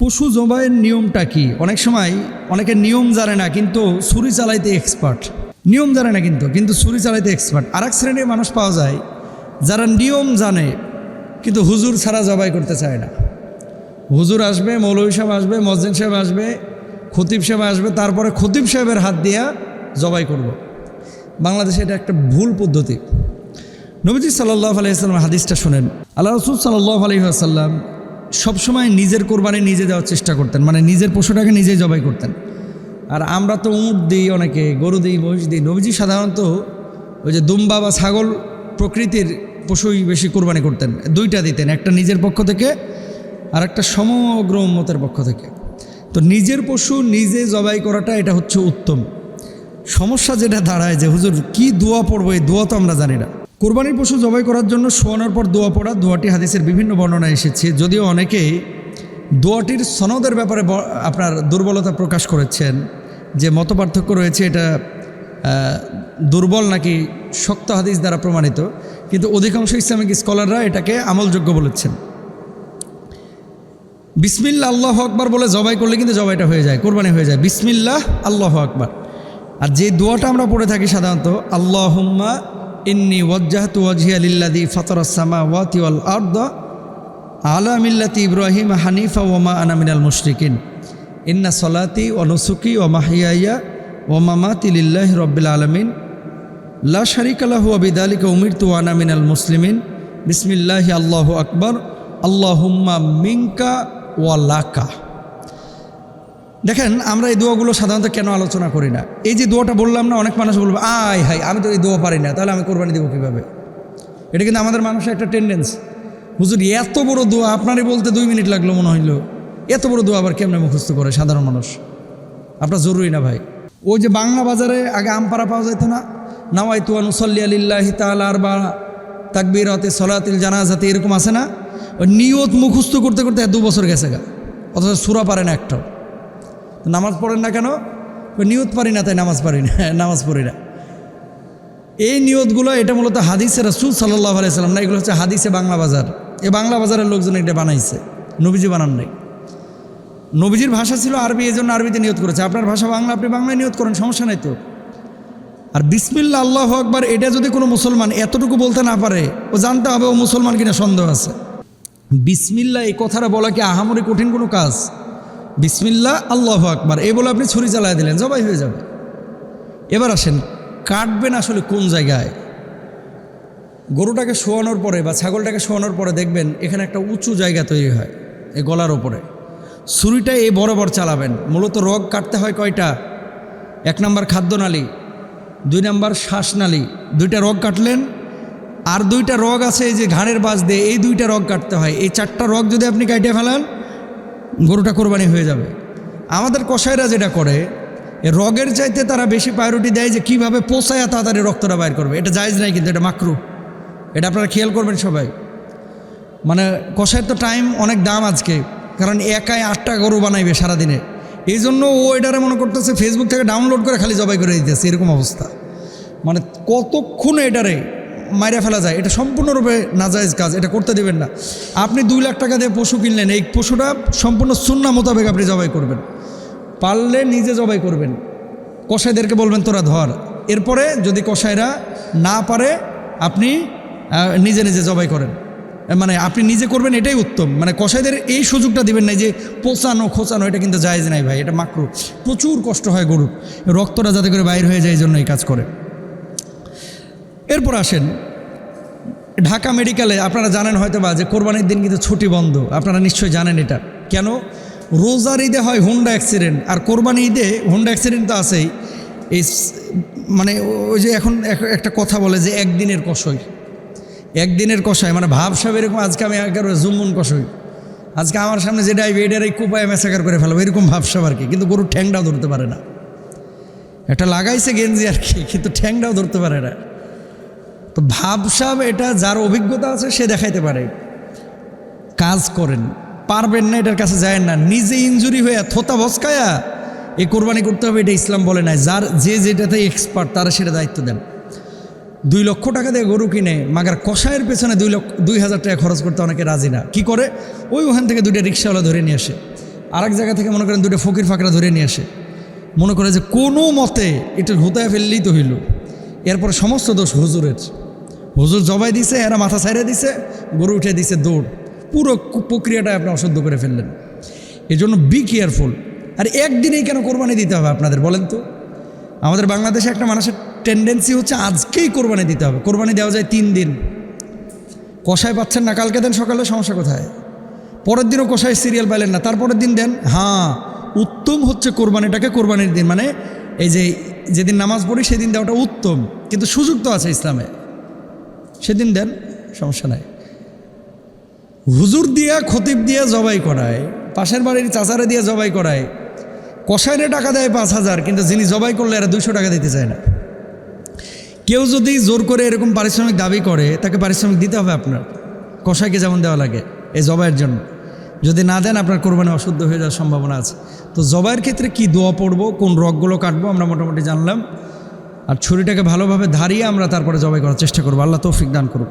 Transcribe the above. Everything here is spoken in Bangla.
পশু জবাইয়ের নিয়মটা কি? অনেক সময় অনেকে নিয়ম জানে না, কিন্তু ছুরি চালাইতে এক্সপার্ট নিয়ম জানে না কিন্তু কিন্তু ছুরি চালাইতে এক্সপার্ট আর এক শ্রেণির মানুষ পাওয়া যায়, যারা নিয়ম জানে, কিন্তু হুজুর ছাড়া জবাই করতে চায় না। হুজুর আসবে, মৌলভী সাহেব আসবে, মসজিদ সাহেব আসবে, খতিব সাহেব আসবে, তারপরে খতিব সাহেবের হাত দিয়া জবাই করব। বাংলাদেশে এটা একটা ভুল পদ্ধতি। নবীজি সাল্লাহ আলাইসাল্লাম হাদিসটা শোনেন। আল্লাহ রসুল সাল্লাহ আলহিহাসাল্লাম সবসময় নিজের কোরবানি নিজে দেওয়ার চেষ্টা করতেন। মানে নিজের পশুটাকে নিজেই জবাই করতেন। আর আমরা তো উঁট দিই অনেকে, গরু দিই, মহিষ দিই। নবীজি সাধারণত ওই যে দুম্বা বা ছাগল প্রকৃতির পশুই বেশি কোরবানি করতেন। দুইটা দিতেন, একটা নিজের পক্ষ থেকে আর একটা সমগ্র উম্মতের পক্ষ থেকে। তো নিজের পশু নিজে জবাই করাটা এটা হচ্ছে উত্তম। সমস্যা যেটা দাঁড়ায় যে, হুজুর, কি দোয়া পড়ব? এই দোয়া তো আমরা জানি না। কোরবানির পশু জবাই করার জন্য শোয়ানোর পর দোয়া পড়া, দোয়াটি হাদিসের বিভিন্ন বর্ণনা এসেছে। যদিও অনেকেই দোয়াটির সনদের ব্যাপারে আপনার দুর্বলতা প্রকাশ করেছেন, যে মত রয়েছে এটা দুর্বল নাকি শক্ত হাদিস দ্বারা প্রমাণিত, কিন্তু অধিকাংশ ইসলামিক স্কলাররা এটাকে আমলযোগ্য বলেছেন। বিসমিল্লা আল্লাহ আকবার বলে জবাই করলে কিন্তু জবাইটা হয়ে যায়, কোরবানি হয়ে যায়। বিসমিল্লাহ, আল্লাহ আকবার। আর যে দোয়াটা আমরা পড়ে থাকি সাধারণত, আল্লাহুম্মা ইন্নি ওয়াজ্জাহতু ওয়াজহিয়া লিল্লাযী ফাতারাস সামাওয়াতি ওয়াল আরদ আলা মিল্লাতি ইব্রাহিম হানিফা ওমা আনা মিনাল মুশরিকিন। ইন্না সলাতি ওয়া নুসুকি ওয়া মাহিয়াইয়া ওয়া মামাতি লিল্লাহি রাব্বিল আলামিন। লা শারিকা লাহু ওয়া বিযালিকা উমিরতু ওয়া আনা মিনাল মুসলিমিন। বিসমিল্লাহি আল্লাহু আকবার। আল্লাহুম্মা মিনকা ওয়া লাকা। দেখেন, আমরা এই দোয়াগুলো সাধারণত কেন আলোচনা করি না? এই যে দোয়াটা বললাম না, অনেক মানুষ বলবে, আয় হাই আমি তো এই দোয়া পারি না, তাহলে আমি কোরবানি দেবো কীভাবে? এটা কিন্তু আমাদের মানুষের একটা টেন্ডেন্স হুজুর, এত বড় দোয়া আপনারই বলতে দুই মিনিট লাগল মনে হইল। এত বড় দোয়া আবার কেমনে মুখস্থ করে সাধারণ মানুষ? আপনার জরুরি না ভাই? ওই যে বাংলা বাজারে আগে আমপাড়া পাওয়া যেত না? নাওয়াই তুয়া নুসল্লি আলিল্লাহি তালার বা তাকবির হতে সলাতিল জানাজাতে, এরকম আছে না? ওই নিয়ত মুখস্থ করতে করতে দু বছর গেছে গা। অথচ সুরা পারে না একটাও। নামাজ পড়েন না কেন? নিয়ত পারি না তাই নামাজ পারি না, নামাজ পড়ি না। এই নিয়তগুলো, এটা মূলত হাদিসে রসুল সাল্লাহ আলাইসাল্লাম না, এগুলো হচ্ছে হাদিসে বাংলা বাজার। এই বাংলা বাজারের লোকজন এটা বানাইছে, নবীজি বানান নাই। নবীজির ভাষা ছিল আরবি এই জন্য আরবিতে নিয়ত করেছে। আপনার ভাষা বাংলা, আপনি বাংলায় নিয়ত করেন, সমস্যা নাই তো। আর বিসমিল্লা আল্লাহ আকবার, এটা যদি কোনো মুসলমান এতটুকু বলতে না পারে, ও জানতে হবে ও মুসলমান কিনা সন্দেহ আছে। বিসমিল্লা এই কথাটা বলা কি আহামরি কঠিন কোনো কাজ? বিসমিল্লা আল্লাহ আকবার। এই বলে আপনি ছুরি চালায় দিলেন, জবাই হয়ে যাবে। এবার আসেন, কাটবেন আসলে কোন জায়গায়? গরুটাকে শোয়ানোর পরে বা ছাগলটাকে শোয়ানোর পরে দেখবেন এখানে একটা উঁচু জায়গা তৈরি হয়, এই গলার ওপরে। ছুরিটা এই বরাবর চালাবেন। মূলত রগ কাটতে হয় কয়টা? এক নম্বর খাদ্যনালী দুই নম্বর শ্বাসনালী দুইটা রগ কাটলেন। আর দুইটা রগ আছে এই যে ঘাড়ের বাস দিয়ে, এই দুইটা রগ কাটতে হয়। এই চারটা রগ যদি আপনি কাটিয়ে ফেলান গরুটা কোরবানি হয়ে যাবে। আমাদের কষাইরা যেটা করে রগের চাইতে তারা বেশি প্রায়োরিটি দেয় যে কীভাবে পোষায় তাড়াতাড়ি রক্তটা বাইর করবে। এটা জায়জ নাই কিন্তু, এটা মাকরু। এটা আপনারা খেয়াল করবেন সবাই। মানে কষাইয়ের তো টাইম অনেক দাম আজকে, কারণ একাই আটটা গরু বানাইবে সারাদিনে। এই জন্য ও এটারে মনে করতেছে ফেসবুক থেকে ডাউনলোড করে খালি জবাই করে দিতেছে, এরকম অবস্থা। মানে কতক্ষণ এটারে মাইরা ফেলা যায়। এটা সম্পূর্ণরূপে নাজায়েজ কাজ, এটা করতে দেবেন না। আপনি দুই লাখ টাকা দিয়ে পশু কিনলেন, এই পশুটা সম্পূর্ণ সুন্না মোতাবেক আপনি জবাই করবেন। পারলে নিজে জবাই করবেন। কসাইদেরকে বলবেন, তোরা ধর। এরপরে যদি কসাইরা না পারে, আপনি নিজে নিজে জবাই করেন। মানে আপনি নিজে করবেন, এটাই উত্তম। মানে কসাইদের এই সুযোগটা দিবেন না যে পোচানো, খোঁচানো, এটা কিন্তু জায়েজ নাই ভাই, এটা মাকরু। প্রচুর কষ্ট হয় গরুর। রক্তটা যাতে করে বাইর হয়ে যায় এই জন্য এই কাজ করে। এরপর আসেন, ঢাকা মেডিকেলে আপনারা জানেন হয়তো বা যে কোরবানির দিন কিন্তু ছুটি বন্ধ। আপনারা নিশ্চয়ই জানেন এটা। কেন? রোজার ঈদে হয় হুন্ডা অ্যাক্সিডেন্ট, আর কোরবানি ঈদে হুন্ডা অ্যাক্সিডেন্ট তো আছেই। এই মানে ওই যে এখন একটা কথা বলে যে একদিনের কষই একদিনের কষাই মানে ভাবসাব এরকম, আজকে আমি একেবারে জুম্মুন কষই আজকে আমার সামনে যেটা আইবে এটার এই কুপায় ম্যাসাকার করে ফেলব, এরকম ভাবসাব আর কি। কিন্তু গরুর ঠ্যাংটাও ধরতে পারে না। একটা লাগাইছে গেঞ্জি আর কি, কিন্তু ঠ্যাংটাও ধরতে পারে না। তো ভাবসাব এটা যার অভিজ্ঞতা আছে, সে দেখাইতে পারে। কাজ করেন। পারবেন না, এটার কাছে যায় না। নিজে ইঞ্জুরি হয়ে থোতা ভস্কায়া এ কোরবানি করতে হবে, এটা ইসলাম বলে নাই। যার যে যেটাতে এক্সপার্ট তারা সেটা দায়িত্ব দেন। দুই লক্ষ টাকা দিয়ে গরু কিনে, মাগার কষায়ের পেছনে দুই লক্ষ, দুই হাজার টাকা খরচ করতে অনেকে রাজি না। কি করে? ওই ওখান থেকে দুইটা রিক্সাওয়ালা ধরে নিয়ে আসে। আরেক জায়গা থেকে মনে করেন দুটো ফকির ফাঁকরা ধরে নিয়ে আসে। মনে করে যে কোনো মতে এটা হুতায় ফেললেই তো হইল। এরপরে সমস্ত দোষ হুজুরের। হুজুর জবাই দিছে, এরা মাথা ছাইড়ে দিছে, গরু উঠে দিছে দৌড়। পুরো কু- প্রক্রিয়াটা আপনি অশুদ্ধ করে ফেললেন। এই জন্য বি কেয়ারফুল আর একদিনেই কেন কোরবানি দিতে হবে আপনাদের বলেন তো? আমাদের বাংলাদেশে একটা মানুষের টেন্ডেন্সি হচ্ছে আজকেই কোরবানি দিতে হবে। কোরবানি দেওয়া যায় তিন দিন। কষায় পাচ্ছেন না, কালকে দেন সকালে, সমস্যা কোথায়? পরের দিনও কষায় সিরিয়াল পাইলেন না, তারপরের দিন দেন? হ্যাঁ উত্তম হচ্ছে কোরবানিটাকে কোরবানির দিন। মানে এই যে, যেদিন নামাজ পড়ি, সেদিন দেওয়াটা উত্তম। কিন্তু সুযোগ তো আছে ইসলামে। সেদিন দেন, সমস্যা নাই। হুজুর দিয়া, খতিব দিয়া জবাই করায়, পাশের বাড়ির চাচারে দিয়ে জবাই করায় কষাইরে টাকা দেয় পাঁচ হাজার, কিন্তু যিনি জবাই করলে এরা দুইশো টাকা দিতে চায় না। কেউ যদি জোর করে এরকম পারিশ্রমিক দাবি করে, তাকে পারিশ্রমিক দিতে হবে আপনার। কষাইকে যেমন দেওয়া লাগে, এই জবাইয়ের জন্য। যদি না দেন, আপনার কোরবানি অশুদ্ধ হয়ে যাওয়ার সম্ভাবনা আছে। তো জবাইয়ের ক্ষেত্রে কি দোয়া পড়ব, কোন রগগুলো কাটবো, আমরা মোটামুটি জানলাম। আর ছুরিটাকে ভালোভাবে ধারিয়ে আমরা তারপরে জবাই করার চেষ্টা করব। আল্লাহ তৌফিক দান করুক।